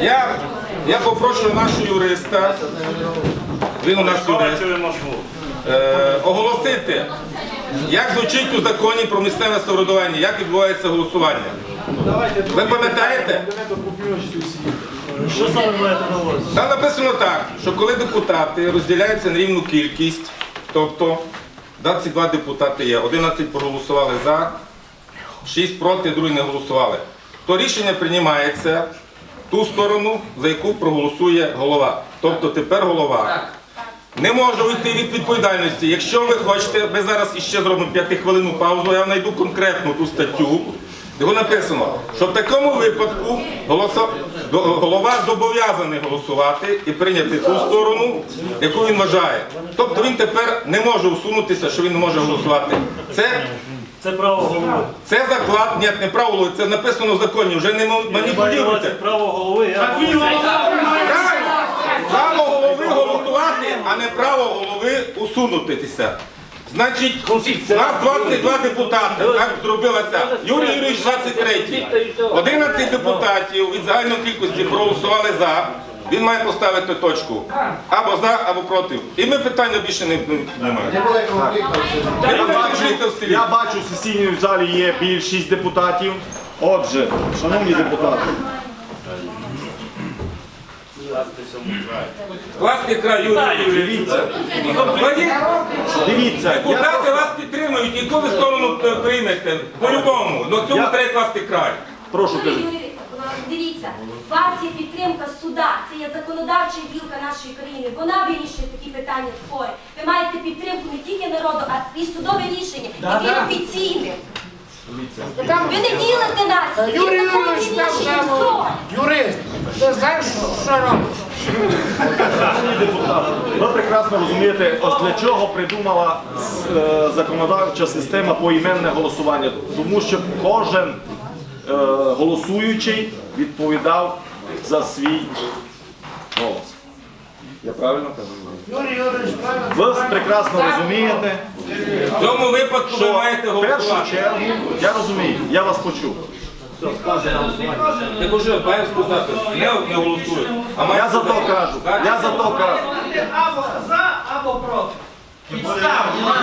Я, я попрошу нашого юриста, він у нас юрист, е, оголосити, як звучить у законі про місцеве самоврядування, як відбувається голосування. Ви пам'ятаєте? Що саме маєте на увазі? Там написано так, що коли депутати розділяються на рівну кількість, тобто 22 депутати є, 11 проголосували за, 6 проти, другі не голосували, то рішення приймається ту сторону, за яку проголосує голова. Тобто тепер голова не може уйти від відповідальності. Якщо ви хочете, ми зараз іще зробимо п'ятихвилинну паузу, я знайду конкретну ту статтю, де написано, що в такому випадку до- голова зобов'язаний голосувати і прийняти ту сторону, яку він вважає. Тобто він тепер не може усунутися, що він не може голосувати. Це, Це право голови. це заклад, ні, не право, голови, це написано в законі, вже не маніпулюйте. право голови. Я Правильно! Право голови голосувати, а не право голови усунутися. Значить, у нас 22 депутати, так зробила ця. Юрій Юрійович 23. 11 депутатів від загальної кількості проголосували за. Він має поставити точку. Або за, або проти. І ми питання більше не, не, не маємо. Я Не буде бачу, в селі. я бачу, в сесійній залі є більшість депутатів. Отже, шановні депутати, край Юрій дивіться, дивіться, я Депутати вас підтримують, яку ви сторону приймете. По-любому. Ну цьому Я- треба класти край. прошу кажіть. Дивіться, у вас є підтримка суда, це є законодавча гілка нашої країни. Вона вирішує такі питання спори. Ви маєте підтримку не тільки народу, а і судове рішення, яке є офіційним. Ви не ділите нас, Юрій є Юрійович, там рішення, там все. юрист, ти знаєш, що робиш? Ви прекрасно розумієте, ось для чого придумала е, законодавча система поіменне голосування. Тому що кожен е, голосуючий відповідав за свій голос. Я правильно кажу? Ви прекрасно розумієте, В цьому випадку ви що маєте в першу голосувати. чергу, я розумію, я вас почув. Так уже маю сказати, не, не. А Я за то сказати, кажу, я за то кажу. Або за, або проти. Підставно.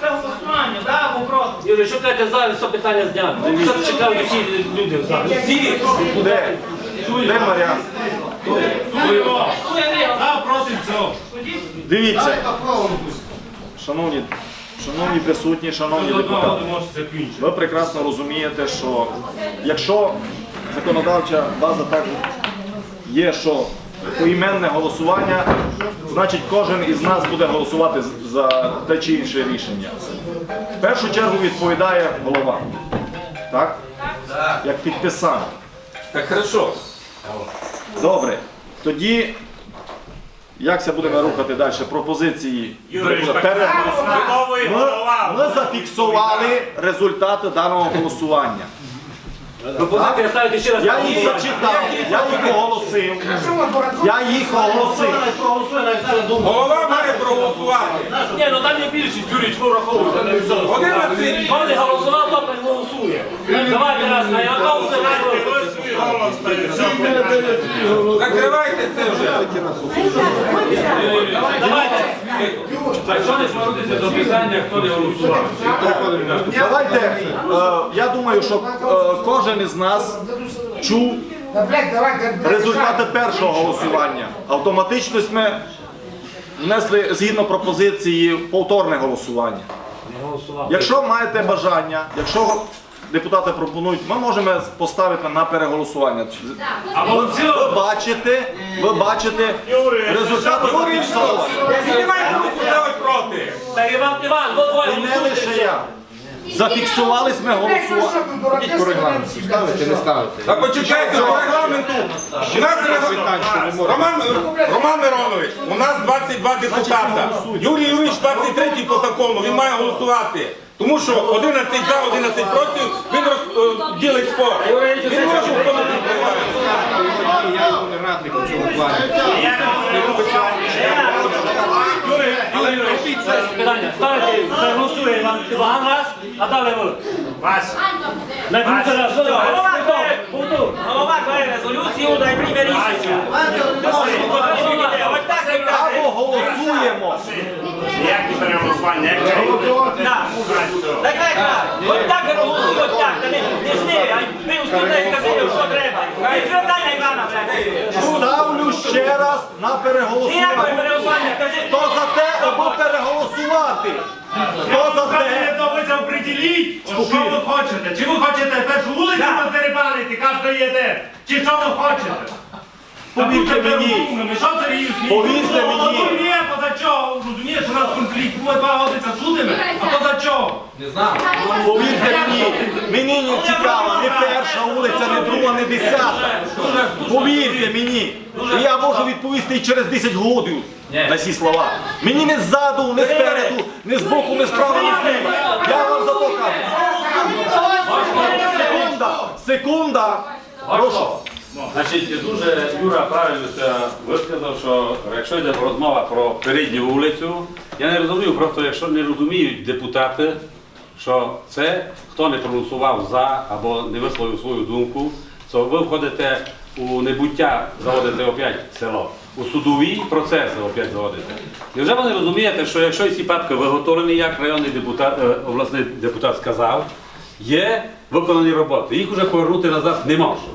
Це голосування, да, або проти. Юрій, що кажете зараз, це питання знято. Це чекають всі люди зараз. Всі Де? Де Мар'ян? За, проти цього. Дивіться, шановні, шановні присутні, шановні депутати, ви прекрасно розумієте, що якщо законодавча база так є, що поіменне голосування, значить кожен із нас буде голосувати за те чи інше рішення. Першу чергу відповідає голова. Так? Як підписано. Так хорошо. Добре. Тоді як це будемо рухати далі? Пропозиції переголосувати. Ми, ми зафіксували результати даного голосування. Пропозиція ставити ще раз. Я їх зачитав, я їх оголосив. Я їх оголосив. Голова має проголосувати. Ні, ну там є більшість, Юрій, чого враховується? 11. Хто не голосував, то не голосує. Давайте раз на Янкову, це Закривайте це вже. Давайте. А що не звернутися до питання, хто не голосував? Давайте, е, я думаю, що е, кожен із нас чув результати першого голосування. Автоматично ми внесли згідно пропозиції повторне голосування. Якщо маєте бажання, якщо депутати пропонують, ми можемо поставити на переголосування. Ви, ви бачите, ви бачите результати зафіксовані. Проти. Так, Іван, Іван, ви двоє І не лише я. Зафіксувались ми голосування. Ставити, не ставити. А почекайте, по регламенту. У нас Роман, Роман Миронович, у нас 22 депутата. Юрій Юрійович 23 по закону, він має голосувати. Тому що 11 за, 11 проти, він роз, е, ділить спор. Він не може виконати регламент. Питання. Ставите, переголосує Іван, Іван раз, а далі ви. Раз. Голова, каже резолюцію, дай прийме рішення. Ось так і каже. Або голосуємо. Переголосування не Так. Так, так, так. Ось так ось так. Та не жди, а ми казали, що треба. І звертання Івана. Ще раз на переголосування. Хто за те, або переголосувати? Хто за те? Ви определіть, що ви хочете. Чи ви хочете першу вулицю роздерибанити, кожен є Чи що ви хочете? Повірте мені. Що це різні? Повірте мені. Ну, ні, поза чого? Розумієш, у нас конфлікт. Ми два годиться судимо, а поза чого? Повірте мені, мені не цікаво, не перша вулиця, не друга, не десята. Повірте мені. І я можу відповісти і через 10 годин на ці слова. Мені не ззаду, не спереду, не збоку, не справа, не зліва. Я вам за то кажу. Секунда, секунда. Прошу. Значить, дуже Юра правильно це висказав, що якщо йде розмова про передню вулицю, я не розумію, просто якщо не розуміють депутати, що це хто не проголосував за або не висловив свою думку, то ви входите у небуття, заводите опять село, у судові процеси опять заводите. І вже ви не розумієте, що якщо ці папки виготовлені, як районний депутат, е, обласний депутат сказав, є виконані роботи. Їх вже повернути назад не можна.